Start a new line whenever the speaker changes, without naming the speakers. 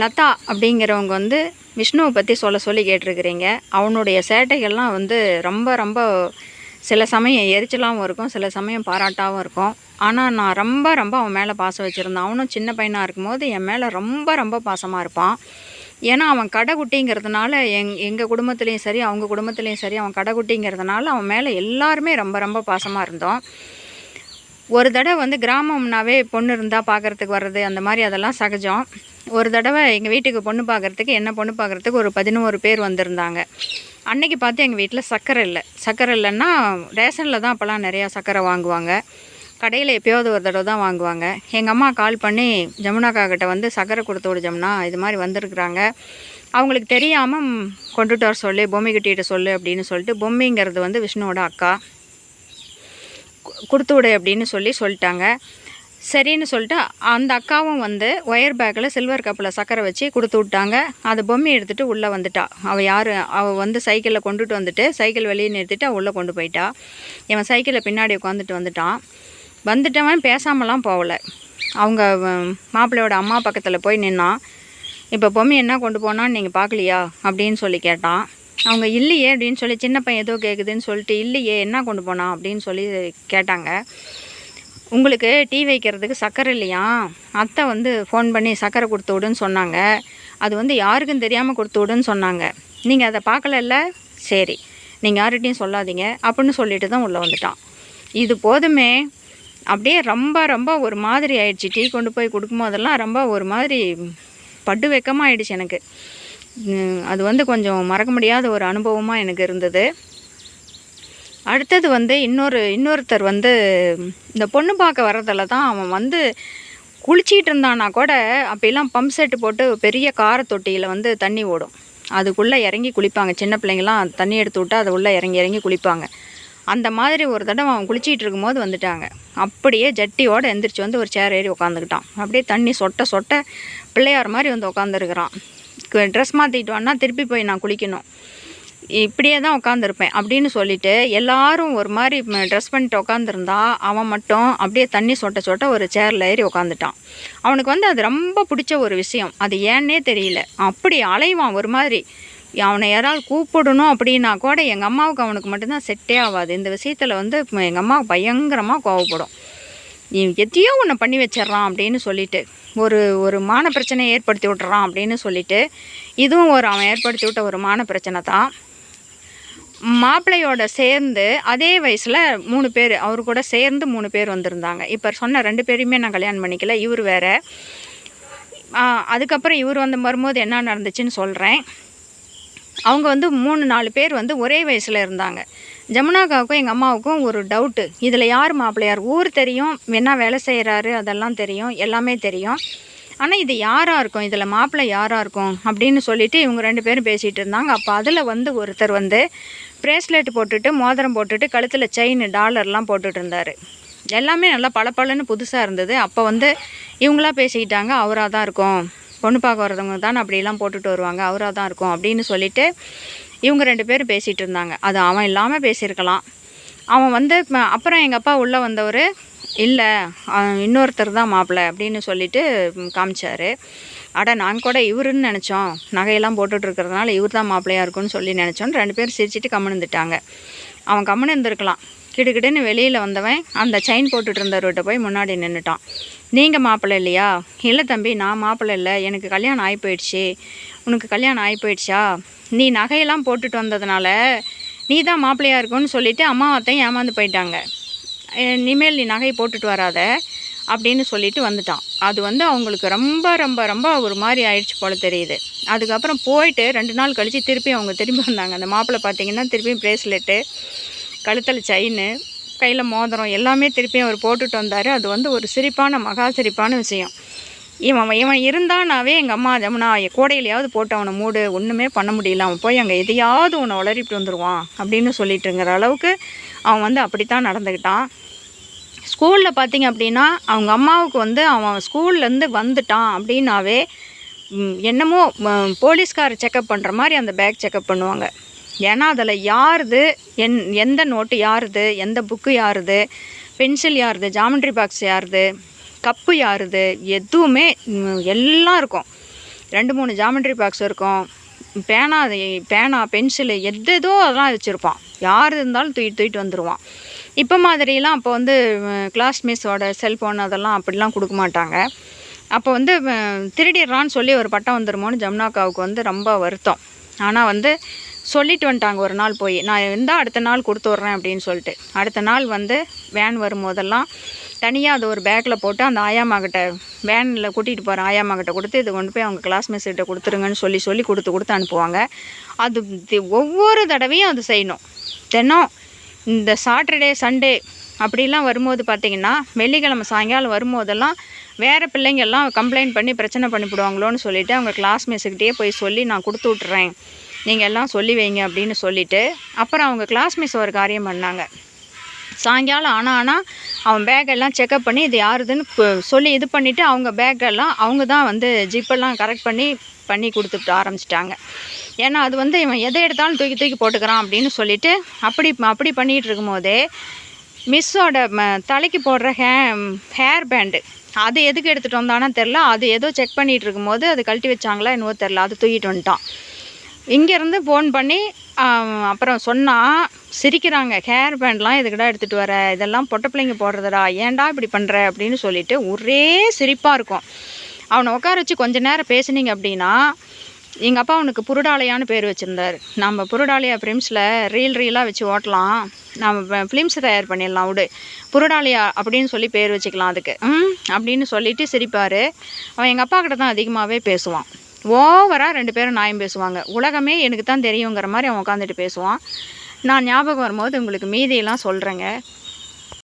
லதா அப்படிங்கிறவங்க வந்து விஷ்ணுவை பற்றி சொல்ல சொல்லி கேட்டிருக்கிறீங்க. அவனுடைய சேட்டைகள்லாம் வந்து ரொம்ப ரொம்ப சில சமயம் எரிச்சலாகவும் இருக்கும் சில சமயம் பாராட்டாகவும் இருக்கும். ஆனால் நான் ரொம்ப ரொம்ப அவன் மேலே பாசம் வச்சுருந்தேன். அவனும் சின்ன பையனாக இருக்கும்போது என் மேலே ரொம்ப ரொம்ப பாசமாக இருப்பான். ஏன்னா அவன் கடைக்குட்டிங்கிறதுனால எங் எங்கள் குடும்பத்துலேயும் சரி அவங்க குடும்பத்துலேயும் சரி அவன் கடைக்குட்டிங்கிறதுனால அவன் மேலே எல்லாருமே ரொம்ப ரொம்ப பாசமாக இருந்தோம். ஒரு தடவை வந்து கிராமம்னாவே பொண்ணு இருந்தால் பார்க்குறதுக்கு வர்றது அந்த மாதிரி அதெல்லாம் சகஜம். ஒரு தடவை எங்கள் வீட்டுக்கு பொண்ணு பார்க்குறதுக்கு என்ன பொண்ணு பார்க்குறதுக்கு ஒரு பதினோரு பேர் வந்திருந்தாங்க. அன்னைக்கு பார்த்து எங்கள் வீட்டில் சர்க்கரை இல்லை. சர்க்கரை இல்லைன்னா ரேஷனில் தான் அப்போல்லாம் நிறையா சர்க்கரை வாங்குவாங்க. கடையில் எப்போயாவது ஒரு தடவை தான் வாங்குவாங்க. எங்கள் அம்மா கால் பண்ணி ஜமுனாக்கா கிட்ட வந்து சர்க்கரை கொடுத்து விடு ஜமுனா இது மாதிரி வந்திருக்குறாங்க. அவங்களுக்கு தெரியாமல் கொண்டுட்டு வர சொல்லு பொம்மை கிட்டிகிட்ட சொல்லு அப்படின்னு சொல்லிட்டு பொம்மைங்கிறது வந்து விஷ்ணுவோட அக்கா. கொடுத்து விடு அப்படின்னு சொல்லி சொல்லிட்டாங்க. சரின்னு சொல்லிட்டு அந்த அக்காவும் வந்து ஒயர் பேக்கில் சில்வர் கப்பில் சக்கரை வச்சு கொடுத்து விட்டாங்க. அந்த பொம்மை எடுத்துகிட்டு உள்ளே வந்துட்டா. அவள் யார்? அவள் வந்து சைக்கிளில் கொண்டுட்டு வந்துட்டு சைக்கிள் வெளியே நிறுத்திட்டு அவள் உள்ளே கொண்டு போயிட்டா. இவன் சைக்கிளில் பின்னாடி உட்காந்துட்டு வந்துட்டான். வந்துட்டவன் பேசாமலாம் போகல. அவங்க மாப்பிள்ளையோட அம்மா பக்கத்தில் போய் நின்னான். இப்போ பொம்மை என்ன கொண்டு போனான்னு நீங்கள் பார்க்கலையா அப்படின்னு சொல்லி கேட்டான். அவங்க இல்லையே அப்படின்னு சொல்லி சின்ன பையன் ஏதோ கேட்குதுன்னு சொல்லிட்டு இல்லையே என்ன கொண்டு போனான் அப்படின்னு சொல்லி கேட்டாங்க. உங்களுக்கு டீ வைக்கிறதுக்கு சக்கரை இல்லையா? அத்தை வந்து ஃபோன் பண்ணி சக்கரை கொடுத்து விடுன்னு சொன்னாங்க. அது வந்து யாருக்கும் தெரியாமல் கொடுத்து விடுன்னு சொன்னாங்க. நீங்கள் அதை பார்க்கலல்ல? சரி. நீங்கள் யார்கிட்டையும் சொல்லாதீங்க. அப்படின்னு சொல்லிட்டு தான் உள்ளே வந்துட்டான். இது போதுமே. அப்படியே ரொம்ப ரொம்ப ஒரு மாதிரி ஆயிடுச்சு. டீ கொண்டு போய் கொடுக்கும்போதெல்லாம் ரொம்ப ஒரு மாதிரி பட்டு வெக்கமாக ஆயிடுச்சு எனக்கு. அது வந்து கொஞ்சம் மறக்க முடியாத ஒரு அனுபவமாக எனக்கு இருந்தது. அடுத்தது வந்து இன்னொரு இன்னொருத்தர் வந்து இந்த பொண்ணு பார்க்க வர்றதில் தான் அவன் வந்து குளிச்சிட்டு இருந்தானா கூட அப்பெல்லாம் பம்ப் செட்டு போட்டு பெரிய கார தொட்டியில் வந்து தண்ணி ஓடும். அதுக்குள்ளே இறங்கி குளிப்பாங்க. சின்ன பிள்ளைங்களாம் தண்ணி எடுத்து விட்டா அது உள்ளே இறங்கி இறங்கி குளிப்பாங்க. அந்த மாதிரி ஒரு தடவை அவன் குளிச்சிட்டு இருக்கும்போது வந்துட்டாங்க. அப்படியே ஜட்டியோடு எந்திரிச்சு வந்து ஒரு சேர் ஏறி உட்காந்துக்கிட்டான் அப்படியே தண்ணி சொட்ட சொட்ட பிள்ளையார் மாதிரி வந்து உட்காந்துருக்குறான் ட்ரெஸ் மாற்றிட்டு வான்னா திருப்பி போய் நான் குளிக்கணும். இப்படியே தான் உட்காந்துருப்பேன் அப்படின்னு சொல்லிட்டு எல்லாரும் ஒரு மாதிரி ட்ரெஸ் பண்ணிட்டு உட்காந்துருந்தா அவன் மட்டும் அப்படியே தண்ணி சொட்ட சொட்ட ஒரு சேரில் ஏறி உட்காந்துட்டான் அவனுக்கு வந்து அது ரொம்ப பிடிச்ச ஒரு விஷயம். அது ஏன்னே தெரியல. அப்படி அலைவான் ஒரு மாதிரி. அவனை யாராவது கூப்பிடணும் அப்படின்னா கூட எங்கள் அம்மாவுக்கு அவனுக்கு மட்டும்தான் செட்டே ஆகாது. இந்த விஷயத்தில் வந்து எங்கள் அம்மாவுக்கு பயங்கரமாக கோவப்படும். நீ எதையோ ஒன்று பண்ணி வச்சிட்றான் அப்படின்னு சொல்லிட்டு ஒரு ஒரு மான பிரச்சனையை ஏற்படுத்தி விட்டுறான் அப்படின்னு சொல்லிட்டு இதுவும் ஒரு அவன் ஏற்படுத்தி விட்ட ஒரு மான பிரச்சனை தான். மாப்பிள்ளையோட சேர்ந்து அதே வயசில் மூணு பேர் அவர் கூட சேர்ந்து மூணு பேர் வந்திருந்தாங்க. இப்போ சொன்ன ரெண்டு பேரையுமே நான் கல்யாணம் பண்ணிக்கல இவர் வேறு. அதுக்கப்புறம் இவர் வந்து வரும்போது என்ன நடந்துச்சுன்னு சொல்கிறேன் அவங்க வந்து மூணு நாலு பேர் வந்து ஒரே வயசில் இருந்தாங்க. ஜமுனாக்காவுக்கும் எங்கள் அம்மாவுக்கும் ஒரு டவுட்டு இதில் யார் மாப்பிள்ளையார்? ஊர் தெரியும் என்ன வேலை செய்கிறாரு அதெல்லாம் தெரியும் எல்லாமே தெரியும். ஆனால் இது யாராக இருக்கும்? இதில் மாப்பிள்ளை யாராக இருக்கும்? அப்படின்னு சொல்லிவிட்டு இவங்க ரெண்டு பேரும் பேசிகிட்டு இருந்தாங்க. அப்போ அதில் வந்து ஒருத்தர் வந்து ப்ரேஸ்லெட் போட்டுட்டு மோதிரம் போட்டுட்டு கழுத்தில் செயின் டாலர்லாம் போட்டுட்டு இருந்தார். எல்லாமே நல்லா பளபளன்னு புதுசாக இருந்தது. அப்போ வந்து இவங்களா பேசிக்கிட்டாங்க அவராக தான் இருக்கும். பொண்ணு பார்க்க வரவங்க தான் அப்படிலாம் போட்டுட்டு வருவாங்க. அவராக தான் இருக்கும். அப்படின்னு சொல்லிட்டு இவங்க ரெண்டு பேரும் பேசிகிட்டு இருந்தாங்க. அது அவன் இல்லாமல் பேசியிருக்கலாம். அவன் வந்து அப்புறம் எங்கள் அப்பா உள்ளே வந்தவர் இல்லை இன்னொருத்தர் தான் மாப்பிள்ளை அப்படின்னு சொல்லிட்டு காமிச்சார். அட நான் கூட இவருன்னு நினச்சோம். நகையெல்லாம் போட்டுட்ருக்கிறதுனால இவர் தான் மாப்பிள்ளையாக இருக்கும்னு சொல்லி நினச்சோன்னு ரெண்டு பேரும் சிரிச்சிட்டு கம்முன்னு இருந்துட்டாங்க. அவன் கம்முன்னு இருந்திருக்கலாம். கிடுகிடுன்னு வெளியில் வந்தவன் அந்த செயின் போட்டுட்டு இருந்தவர்கிட்ட போய் முன்னாடி நின்றுட்டான் நீங்கள் மாப்பிள்ளை இல்லையா? இல்லை தம்பி நான் மாப்பிள்ளை இல்லை. எனக்கு கல்யாணம் ஆகி போயிடுச்சு உனக்கு கல்யாணம் ஆகி போயிடுச்சா நீ நகையெல்லாம் போட்டுட்டு வந்ததுனால நீ தான் மாப்பிள்ளையாக இருக்கும்னு சொல்லிவிட்டு அம்மாவத்தையும் ஏமாந்து போயிட்டாங்க. இனிமேல் நீ நகை போட்டுட்டு வராத அப்படின்னு சொல்லிட்டு வந்துட்டான். அது வந்து அவங்களுக்கு ரொம்ப ரொம்ப ரொம்ப ஒரு மாதிரி ஆயிடுச்சு போல தெரியுது. அதுக்கப்புறம் போயிட்டு ரெண்டு நாள் கழித்து திருப்பி அவங்க திரும்பி வந்தாங்க. அந்த மாப்பிள்ளை பார்த்தீங்கன்னா திருப்பியும் ப்ரேஸ்லெட்டு கழுத்தில் செயின் கையில் மோதிரம் எல்லாமே திருப்பியும் அவர் போட்டுட்டு வந்தார். அது வந்து ஒரு சிரிப்பான மகா சிரிப்பான விஷயம். இவன் இவன் இருந்தானாவே எங்கள் அம்மா ஜமுனா கோடையிலையாவது போட்டு அவனை மூடு ஒன்றுமே பண்ண முடியல. அவன் போய் அங்கே எதையாவது உன்னை வளரிட்டு வந்துடுவான் அப்படின்னு சொல்லிட்டுங்கிற அளவுக்கு அவன் வந்து அப்படித்தான் நடந்துக்கிட்டான். ஸ்கூலில் பார்த்தீங்க அப்படின்னா அவங்க அம்மாவுக்கு வந்து அவன் ஸ்கூல்லேருந்து வந்துட்டான் அப்படின்னாவே என்னமோ போலீஸ்கார் செக்கப் பண்ணுற மாதிரி அந்த பேக் செக்கப் பண்ணுவாங்க. ஏன்னா அதில் யாருது என் எந்த நோட்டு யாருது எந்த புக்கு யாருது பென்சில் யாருது ஜாமெண்ட்ரி பாக்ஸ் யாருது கப்பு யாருது எதுவுமே எல்லாம் இருக்கும். ரெண்டு மூணு ஜாமெண்ட்ரி பாக்ஸ் இருக்கும். பேனா பேனா பென்சிலு எது எதோ அதெல்லாம் வச்சுருப்பான். யார் இருந்தாலும் தூக்கிட்டு தூக்கிட்டு வந்துடுவான் இப்போ மாதிரிலாம் அப்போ வந்து கிளாஸ் மிஸ்ஸோட செல்ஃபோன் அதெல்லாம் அப்படிலாம் கொடுக்க மாட்டாங்க. அப்போ வந்து திருடிடுறான்னு சொல்லி ஒரு பட்டம் வந்துருமோன்னு ஜமுனாக்காவுக்கு வந்து ரொம்ப வருத்தம். ஆனால் வந்து சொல்லிட்டு வந்துட்டாங்க ஒரு நாள் போய் நான் இருந்தால் அடுத்த நாள் கொடுத்து விட்றேன் அப்படின்னு சொல்லிட்டு. அடுத்த நாள் வந்து வேன் வரும்போதெல்லாம் தனியாக அது ஒரு பேக்கில் போட்டு அந்த ஆயாம்மா கிட்ட வேனில் கூட்டிகிட்டு போகிற ஆயாம்மா கிட்ட கொடுத்து இது கொண்டு போய் அவங்க கிளாஸ் மிஸ் கிட்ட கொடுத்துருங்கன்னு சொல்லி சொல்லி கொடுத்து கொடுத்து அனுப்புவாங்க. அது ஒவ்வொரு தடவையும் அது செய்யணும். தினம் இந்த சாட்டர்டே சண்டே அப்படிலாம் வரும்போது பார்த்திங்கன்னா வெள்ளிக்கிழமை சாயங்காலம் வரும்போதெல்லாம் வேறு பிள்ளைங்கள்லாம் கம்ப்ளைண்ட் பண்ணி பிரச்சனை பண்ணிவிடுவாங்களோன்னு சொல்லிவிட்டு அவங்க கிளாஸ் மிஸ்ஸுக்கிட்டே போய் சொல்லி நான் கொடுத்து விட்றேன் நீங்கள் எல்லாம் சொல்லி வைங்க அப்படின்னு சொல்லிவிட்டு அப்புறம் அவங்க கிளாஸ் மிஸ் ஒரு காரியம் பண்ணாங்க. சாயங்காலம் ஆனால் ஆனால் அவன் பேக்கெல்லாம் செக்கப் பண்ணி இது யாருதுன்னு சொல்லி இது பண்ணிவிட்டு அவங்க பேக்கெல்லாம் அவங்க தான் வந்து ஜிப்பெல்லாம் கரெக்ட் பண்ணி பண்ணி கொடுத்துட்டு ஆரம்பிச்சிட்டாங்க. ஏன்னா அது வந்து இவன் எதை எடுத்தாலும் தூக்கி தூக்கி போட்டுக்கிறான் அப்படின்னு சொல்லிட்டு அப்படி அப்படி பண்ணிகிட்டு இருக்கும்போதே மிஸ்ஸோட ம தலைக்கு போடுற ஹே ஹேர் பேண்டு. அது எதுக்கு எடுத்துகிட்டு வந்தானா தெரில அது ஏதோ செக் பண்ணிகிட்டு இருக்கும்போது அது கழட்டி வச்சாங்களா என்னவோ தெரில அது தூக்கிட்டு வந்துட்டான். இங்கேருந்து ஃபோன் பண்ணி அப்புறம் சொன்னால் சிரிக்கிறாங்க. ஹேர் பேண்ட்லாம் எதுக்குடா எடுத்துகிட்டு வர? இதெல்லாம் பொட்டை பிள்ளைங்க போடுறதுடா. ஏன்டா இப்படி பண்ணுற அப்படின்னு சொல்லிட்டு ஒரே சிரிப்பாக இருக்கும். அவனை உட்கார வச்சு கொஞ்ச நேரம் பேசுனீங்க அப்படின்னா எங்கள் அப்பா அவனுக்கு புருடாலயான்னு பேர் வச்சுருந்தார். நம்ம புருடாலயா ஃபிலிம்ஸில் ரீல் ரீலாக வச்சு ஓட்டலாம். நம்ம ஃபிலிம்ஸ் தயார் பண்ணிடலாம் விடு. புருடாலயா அப்படின்னு சொல்லி பேர் வச்சுக்கலாம் அதுக்கு. ம் அப்படின்னு சொல்லிட்டு சிரிப்பார். அவன் எங்கள் அப்பா கிட்ட தான் அதிகமாகவே பேசுவான். ஓவராக ரெண்டு பேரும் நாயம் பேசுவாங்க. உலகமே எனக்கு தான் தெரியுங்கிற மாதிரி அவன் உட்காந்துட்டு பேசுவான். நான் ஞாபகம் வரும்போது உங்களுக்கு மீதியெல்லாம் சொல்கிறேங்க